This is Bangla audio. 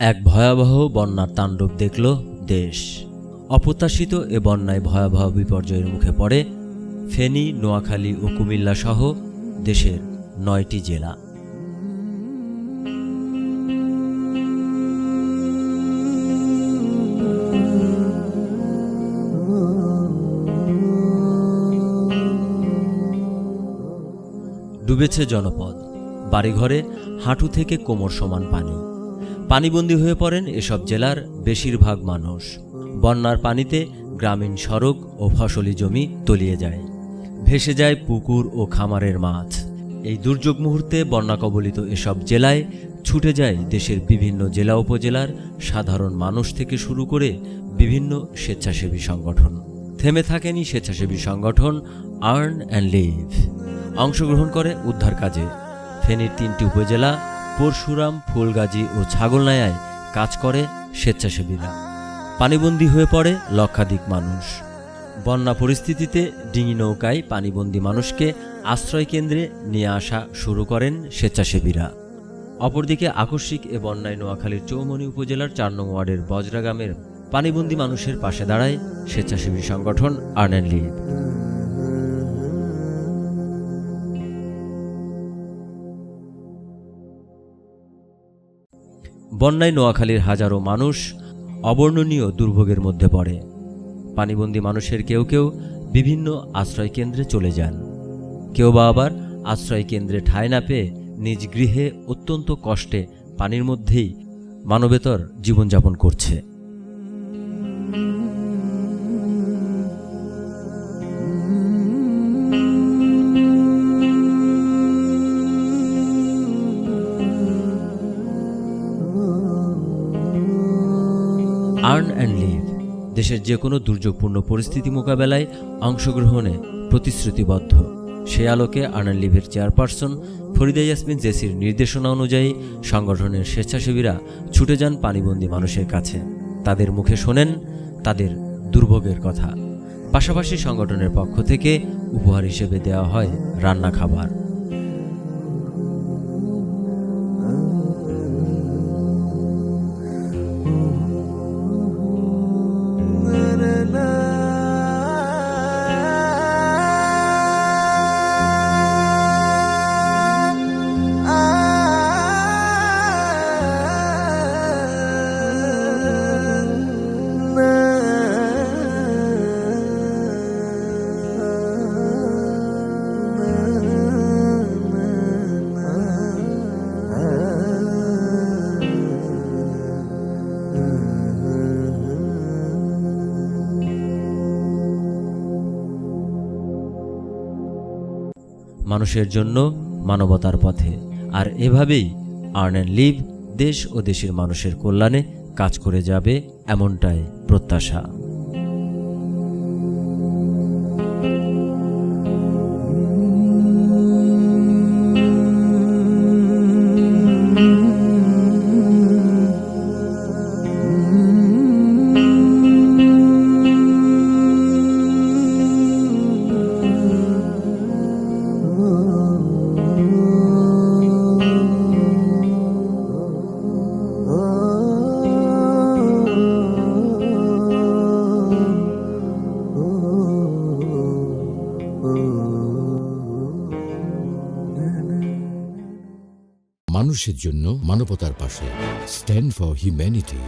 এক ভয়াবহ বন্যার তাণ্ডব দেখল দেশ। অপ্রত্যাশিত এ বন্যায় ভয়াবহ বিপর্যয়ের মুখে পড়ে ফেনী, নোয়াখালী ও কুমিল্লা সহ দেশের নয়টি জেলা। ডুবেছে জনপদ। বাড়িঘরে হাঁটু থেকে কোমর সমান পানি। পানিবন্দী হয়ে পড়েন এসব জেলার বেশিরভাগ মানুষ। বন্যার পানিতে গ্রামীণ সড়ক ও ফসলি জমি তলিয়ে যায়। ভেসে যায় পুকুর ও খামারের মাছ। এই দুর্যোগ মুহূর্তে বন্যা কবলিত এসব জেলায় ছুটে যায় দেশের বিভিন্ন জেলা উপজেলার সাধারণ মানুষ থেকে শুরু করে বিভিন্ন স্বেচ্ছাসেবী সংগঠন। থেমে থাকেনি স্বেচ্ছাসেবী সংগঠন আর্ন অ্যান্ড লিভ। অংশগ্রহণ করে উদ্ধার কাজে। ফেনীর তিনটি উপজেলা, পরশুরাম, ফুলগাজী ও ছাগলনায়ায় কাজ করে স্বেচ্ছাসেবীরা। পানিবন্দী হয়ে পড়ে লক্ষাধিক মানুষ। বন্যা পরিস্থিতিতে ডিঙি নৌকায় পানিবন্দী মানুষকে আশ্রয় কেন্দ্রে নিয়ে আসা শুরু করেন স্বেচ্ছাসেবীরা। অপরদিকে আকস্মিক এ বন্যায় নোয়াখালীর চৌমনি উপজেলার চার নং ওয়ার্ডের বজরা গ্রামের পানিবন্দী মানুষের পাশে দাঁড়ায় স্বেচ্ছাসেবী সংগঠন আর্ন অ্যান্ড বন্যায় নোয়াখালীর হাজারো মানুষ অবর্ণনীয় দুর্ভোগের মধ্যে পড়ে। পানিবন্দী মানুষের কেউ কেউ বিভিন্ন আশ্রয় কেন্দ্রে চলে যান। কেউ বা আবার আশ্রয় কেন্দ্রে ঠাঁই না পেয়ে নিজ গৃহে অত্যন্ত কষ্টে পানির মধ্যেই মানবেতর জীবনযাপন করছে। দেশের যে কোনো দুর্যোগপূর্ণ পরিস্থিতি মোকাবেলায় অংশগ্রহণে প্রতিশ্রুতিবদ্ধ। সে আলোকে আর্ন লিভের চেয়ারপারসন ফরিদা ইয়াসমিন জেসির নির্দেশনা অনুযায়ী সংগঠনের স্বেচ্ছাসেবীরা ছুটে যান পানিবন্দী মানুষের কাছে। তাদের মুখে শোনেন তাদের দুর্ভোগের কথা। পাশাপাশি সংগঠনের পক্ষ থেকে উপহার হিসেবে দেওয়া হয় রান্না খাবার। মানুষের জন্য মানবতার পথে। আর এভাবেই আর্ন অ্যান্ড লিভ দেশ ও দেশের মানুষের কল্যাণে কাজ করে যাবে এমনটাই প্রত্যাশা। মানুষের জন্য মানবতার পাশে স্ট্যান্ড ফর হিউম্যানিটি